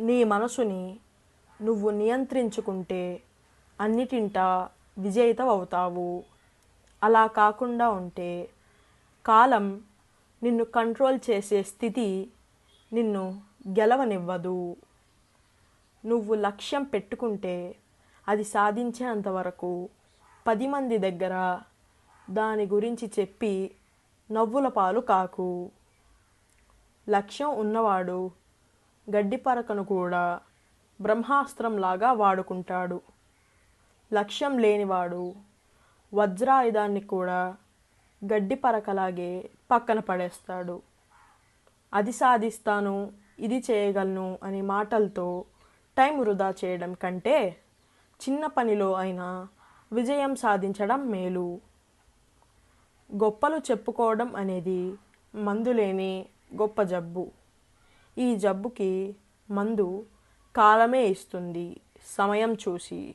నీ మనసుని నువ్వు నియంత్రించుకుంటే అన్నిటింటా విజేత అవుతావు అలా కాకుండా ఉంటే కాలం నిన్ను కంట్రోల్ చేసే స్థితి నిన్ను గెలవనివ్వదు. నువ్వు లక్ష్యం పెట్టుకుంటే అది సాధించేంత వరకు పది మంది దగ్గర దాని గురించి చెప్పి నవ్వుల పాలు కాకు. లక్ష్యం ఉన్నవాడు గడ్డిపరకను కూడా బ్రహ్మాస్త్రంలాగా వాడుకుంటాడు. లక్ష్యం లేనివాడు వజ్రాయుధాన్ని కూడా గడ్డి పరకలాగే పక్కన పడేస్తాడు. అది సాధిస్తాను ఇది చేయగలను అనే మాటలతో టైం వృధా చేయడం కంటే చిన్న పనిలో అయినా విజయం సాధించడం మేలు. గొప్పలు చెప్పుకోవడం అనేది మందులేని గొప్ప జబ్బు. ఈ జబ్బుకి మందు కాలమే ఇస్తుంది. సమయం చూసి